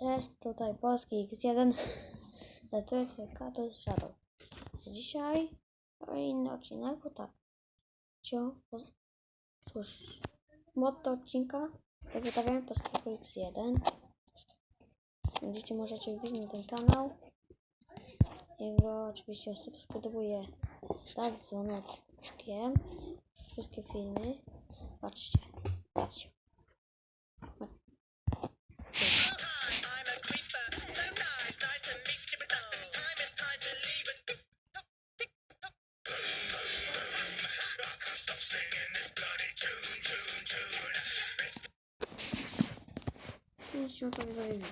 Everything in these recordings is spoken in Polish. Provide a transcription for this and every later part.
Cześć, tutaj Polski X1. Lecujecie Katus Shadow. Dzisiaj inny odcinek, bo tak. Cio, cóż, motto odcinka pozostawiam Polskiego X1. Będziecie możecie wbić na ten kanał. Jego oczywiście subskrybuję tak z dzwoneczkiem. Wszystkie filmy. Patrzcie. Patrzcie. Musimy to zajebić.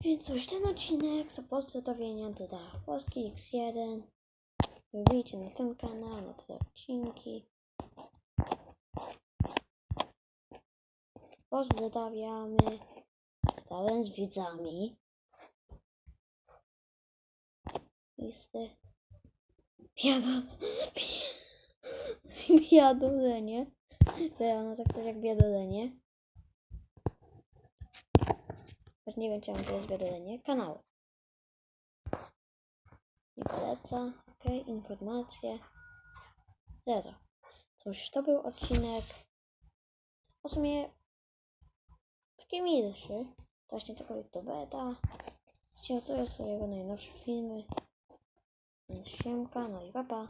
Więc cóż, ten odcinek to pozdrowienia dla Polski X1. Wbijcie na ten kanał, na te odcinki. Pozdrawiamy razem z widzami. Listy. Biado... Biadolenie. To ja ona tak też jak biadolenie. Choć nie wiem czemu to jest biadolenie. Kanał. Nie poleca. Ok, informacje. Zero. Cóż, to był odcinek. W sumie taki milszy. Właśnie tylko YouTubeta. Chciałem to jest jego najnowsze filmy. Więc siemka, no i papa.